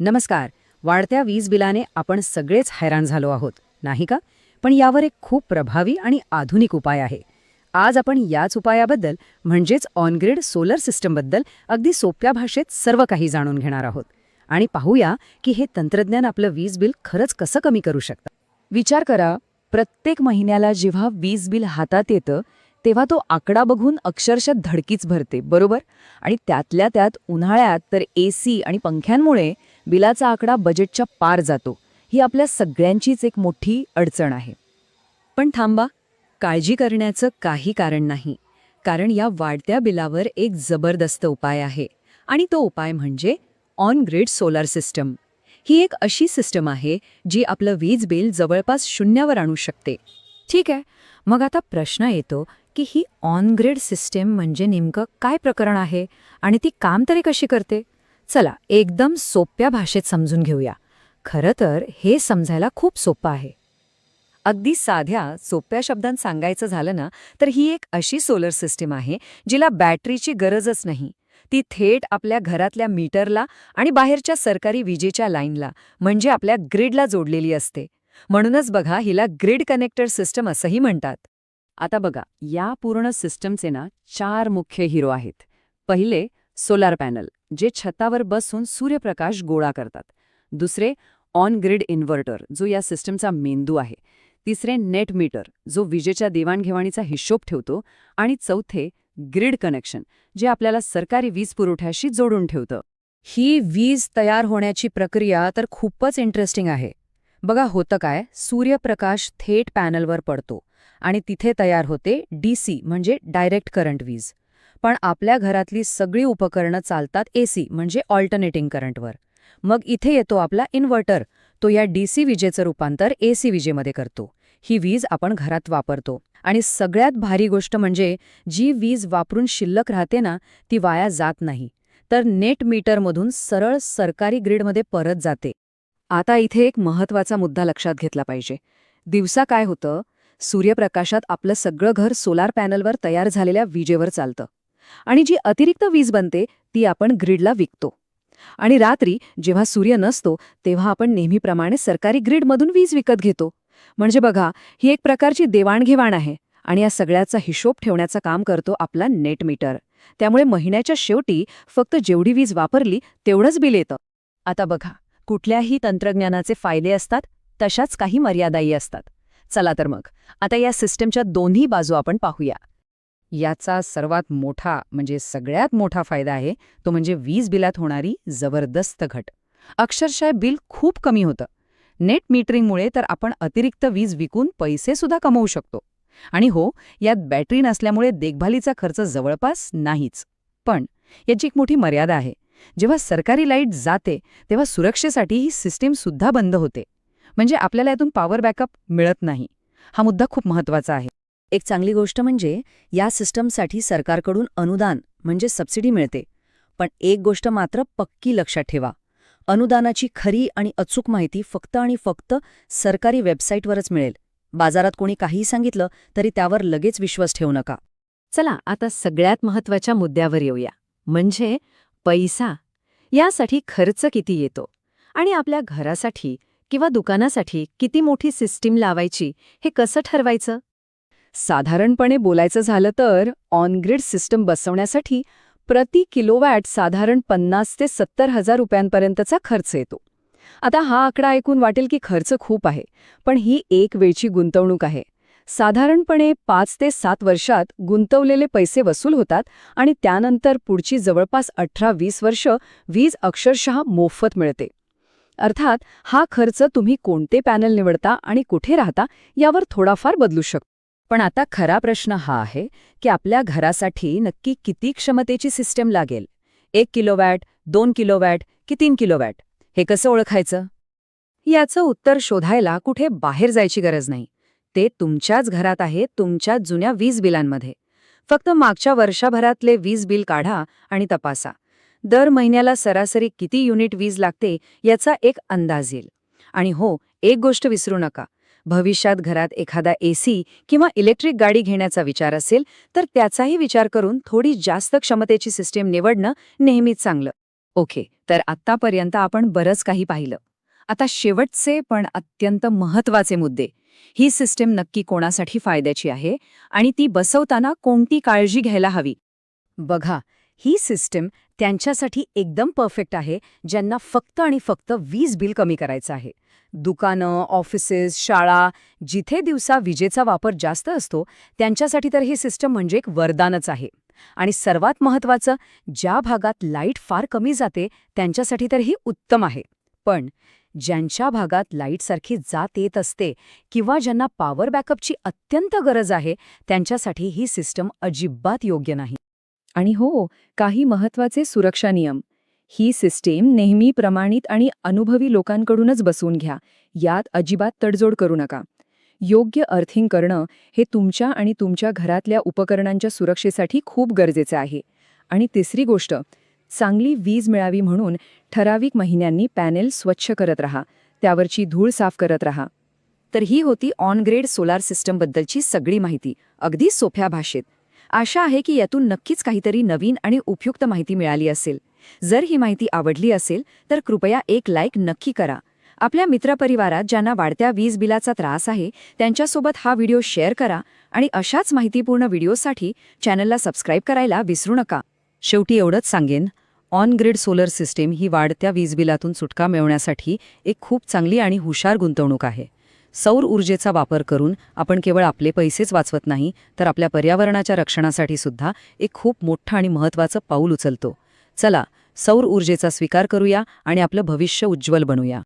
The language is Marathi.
नमस्कार. वाढत्या वीज बिलाने आपण सगळेच हैराण झालो आहोत नाही का? पण यावर एक खूप प्रभावी आणि आधुनिक उपाय आहे. आज आपण याच उपायाबद्दल म्हणजेच ऑनग्रिड सोलर सिस्टमबद्दल अगदी सोप्या भाषेत सर्व काही जाणून घेणार आहोत. आणि पाहूया की हे तंत्रज्ञान आपलं वीज बिल खरंच कसं कमी करू शकतं. विचार करा प्रत्येक महिन्याला जेव्हा वीज बिल हातात येतं तेव्हा तो आकडा बघून अक्षरशः धडकीच भरते बरोबर? आणि त्यातल्या त्यात उन्हाळ्यात तर ए सी आणि पंख्यांमुळे बिलाचा आकडा बजेटच्या पार जातो. ही आपल्या सगळ्यांचीच एक मोठी अडचण आहे. पण थांबा काळजी करण्याचं काही कारण नाही. कारण या वाढत्या बिलावर एक जबरदस्त उपाय आहे. आणि तो उपाय म्हणजे ऑन ग्रिड सोलार सिस्टम ही एक अशी सिस्टम आहे जी आपलं वीज बिल जवळपास शून्यावर आणू शकते. ठीक आहे मग आता प्रश्न येतो की ही ऑन ग्रिड सिस्टम म्हणजे नेमकं काय प्रकरण आहे आणि ती काम तरी कशी करते? चला एकदम सोप्या भाषेत समजून घेऊया. खरं तर हे समजायला खूप सोपं आहे. अगदी साध्या सोप्या शब्दांत सांगायचं झालं ना तर ही एक अशी सोलर सिस्टीम आहे जिला बॅटरीची गरजच नाही. ती थेट आपल्या घरातल्या मीटरला आणि बाहेरच्या सरकारी विजेच्या लाईनला म्हणजे आपल्या ग्रिडला जोडलेली असते. म्हणूनच बघा हिला ग्रिड कनेक्टर सिस्टम असंही म्हणतात. आता बघा या पूर्ण सिस्टमचे ना चार मुख्य हिरो आहेत. पहिले सोलार पॅनल. जे छतावर बसून सूर्यप्रकाश गोळा करतात. दुसरे ऑन ग्रिड इन्व्हर्टर जो या सिस्टमचा मेंदू आहे. तिसरे नेट मीटर जो विजेच्या देवाणघेवाणीचा हिशोब ठेवतो. आणि चौथे ग्रिड कनेक्शन जे आपल्याला सरकारी वीज पुरवठ्याशी जोडून ठेवतं. ही वीज तयार होण्याची प्रक्रिया तर खूपच इंटरेस्टिंग आहे. बघा होतं काय? सूर्यप्रकाश थेट पॅनलवर पडतो. आणि तिथे तयार होते डीसी म्हणजे डायरेक्ट करंट वीज. पण आपल्या घरातली सगळी उपकरणं चालतात एसी म्हणजे ऑल्टरनेटिंग करंटवर मग इथे येतो आपला इन्व्हर्टर तो या डीसी विजेचं रूपांतर एसी विजेमध्ये करतो. ही वीज आपण घरात वापरतो. आणि सगळ्यात भारी गोष्ट म्हणजे जी वीज वापरून शिल्लक राहते ना ती वाया जात नाही. तर नेट मीटरमधून सरळ सरकारी ग्रीडमध्ये परत जाते. आता इथे एक महत्त्वाचा मुद्दा लक्षात घेतला पाहिजे. दिवसा काय होतं? सूर्यप्रकाशात आपलं सगळं घर सोलार पॅनलवर तयार झालेल्या विजेवर चालतं. आणि जी अतिरिक्त वीज बनते ती आपण ग्रीडला विकतो. आणि रात्री जेव्हा सूर्य नसतो तेव्हा आपण नेहमीप्रमाणे सरकारी ग्रीडमधून वीज विकत घेतो. म्हणजे बघा ही एक प्रकारची देवाणघेवाण आहे आणि या सगळ्याचा हिशोब ठेवण्याचं काम करतो आपला नेट मीटर. त्यामुळे महिन्याच्या शेवटी फक्त जेवढी वीज वापरली तेवढंच बिल येतं. आता बघा कुठल्याही तंत्रज्ञानाचे फायदे असतात तशाच काही मर्यादाही असतात. चला तर मग आता या सिस्टमच्या दोन्ही बाजू आपण पाहूया. याचा सर्वात मोठा म्हणजे सगळ्यात मोठा फायदा आहे तो म्हणजे वीज बिलात होणारी जबरदस्त घट. अक्षरशः बिल खूप कमी होतं. नेट मीटरिंगमुळे तर आपण अतिरिक्त वीज विकून पैसे सुद्धा कमवू शकतो. आणि हो यात बॅटरी नसल्यामुळे देखभालीचा खर्च जवळपास नाहीच. पण याची एक मोठी मर्यादा आहे. जेव्हा सरकारी लाइट जाते तेव्हा सुरक्षेसाठी ही सिस्टीम सुद्धा बंद होते. म्हणजे आपल्याला यातून पॉवर बॅकअप मिळत नाही. हा मुद्दा खूप महत्त्वाचा आहे. एक चांगली गोष्ट म्हणजे या सिस्टमसाठी सरकारकडून अनुदान म्हणजे सबसिडी मिळते. पण एक गोष्ट मात्र पक्की लक्षात ठेवा. अनुदानाची खरी आणि अचूक माहिती फक्त आणि फक्त सरकारी वेबसाईटवरच मिळेल. बाजारात कोणी काहीही सांगितलं तरी त्यावर लगेच विश्वास ठेवू नका. चला आता सगळ्यात महत्त्वाच्या मुद्द्यावर येऊया. म्हणजे पैसा. यासाठी खर्च किती येतो? आणि आपल्या घरासाठी किंवा दुकानासाठी किती मोठी सिस्टीम लावायची हे कसं ठरवायचं? साधारणपणे बोलायचं झालं तर ऑनग्रिड सिस्टम बसवण्यासाठी प्रति किलोवॅट साधारण पन्नास ते सत्तर हजार रुपयांपर्यंतचा खर्च येतो. आता हा आकडा ऐकून वाटेल की खर्च खूप आहे पण ही एक वेळची गुंतवणूक आहे. साधारणपणे पाच ते सात वर्षात गुंतवलेले पैसे वसूल होतात आणि त्यानंतर पुढची जवळपास अठरा वीस वर्ष वीज अक्षरशः मोफत मिळते. अर्थात हा खर्च तुम्ही कोणते पॅनल निवडता आणि कुठे राहता यावर थोडाफार बदलू शकतो. पण आता खरा प्रश्न हा आहे की आपल्या घरासाठी नक्की किती क्षमतेची सिस्टम लागेल? एक किलोवॅट दोन किलोवॅट की तीन किलोवॅट? हे कसं ओळखायचं? याचं उत्तर शोधायला कुठे बाहेर जायची गरज नाही. ते तुमच्याच घरात आहे तुमच्या जुन्या वीज बिलांमध्ये. फक्त मागच्या वर्षभरातले वीज बिल काढा आणि तपासा. दर महिन्याला सरासरी किती युनिट वीज लागते याचा एक अंदाज येईल. आणि हो एक गोष्ट विसरू नका. भविष्यात घरात एखादा एसी किंवा इलेक्ट्रिक गाडी घेण्याचा विचार असेल तर त्याचाही विचार करून थोडी जास्त क्षमतेची सिस्टीम निवडणं नेहमीच चांगलं. ओके तर आत्तापर्यंत आपण बरंच काही पाहिलं. आता शेवटचे पण अत्यंत महत्त्वाचे मुद्दे. ही सिस्टीम नक्की कोणासाठी फायद्याची आहे आणि ती बसवताना कोणती काळजी घ्यायला हवी? बघा ही सिस्टीम त्यांच्यासाठी एकदम परफेक्ट आहे ज्यांना फक्त आणि फक्त वीज बिल कमी करायचं आहे. दुकानं ऑफिसेस शाळा जिथे दिवसा विजेचा वापर जास्त असतो त्यांच्यासाठी तर ही सिस्टम म्हणजे एक वरदानच आहे. आणि सर्वात महत्त्वाचं ज्या भागात लाइट फार कमी जाते त्यांच्यासाठी तर ही उत्तम आहे. पण ज्यांच्या भागात लाईटसारखी जात येत असते किंवा ज्यांना पॉवर बॅकअपची अत्यंत गरज आहे त्यांच्यासाठी ही सिस्टम अजिबात योग्य नाही. आणि हो काही महत्त्वाचे सुरक्षा नियम. ही सिस्टीम नेहमी प्रमाणित आणि अनुभवी लोकांकडूनच बसवून घ्या. यात अजिबात तडजोड करू नका. योग्य अर्थिंग करणं हे तुमच्या आणि तुमच्या घरातल्या उपकरणांच्या सुरक्षेसाठी खूप गरजेचं आहे. आणि तिसरी गोष्ट चांगली वीज मिळावी म्हणून ठराविक महिन्यांनी पॅनेल स्वच्छ करत राहा. त्यावरची धूळ साफ करत राहा. तर ही होती ऑन ग्रेड सोलार सिस्टमबद्दलची सगळी माहिती. अगदी सोप्या भाषेत. आशा आहे की यातून नक्कीच काहीतरी नवीन आणि उपयुक्त माहिती मिळाली असेल. जर ही माहिती आवडली असेल तर कृपया एक लाईक नक्की करा. आपल्या मित्रपरिवारात ज्यांना वाढत्या वीज बिलाचा त्रास आहे त्यांच्यासोबत हा व्हिडिओ शेअर करा आणि अशाच माहितीपूर्ण व्हिडिओसाठी चॅनलला सबस्क्राईब करायला विसरू नका. शेवटी एवढंच सांगेन ऑन ग्रिड सोलर सिस्टीम ही वाढत्या वीज बिलातून सुटका मिळवण्यासाठी एक खूप चांगली आणि हुशार गुंतवणूक आहे. सौर ऊर्जेचा वापर करून आपण केवळ आपले पैसेच वाचवत नाही तर आपल्या पर्यावरणाच्या रक्षणासाठी सुद्धा एक खूप मोठं आणि महत्त्वाचं पाऊल उचलतो. चला सौर ऊर्जेचा स्वीकार करूया आणि आपलं भविष्य उज्ज्वल बनूया.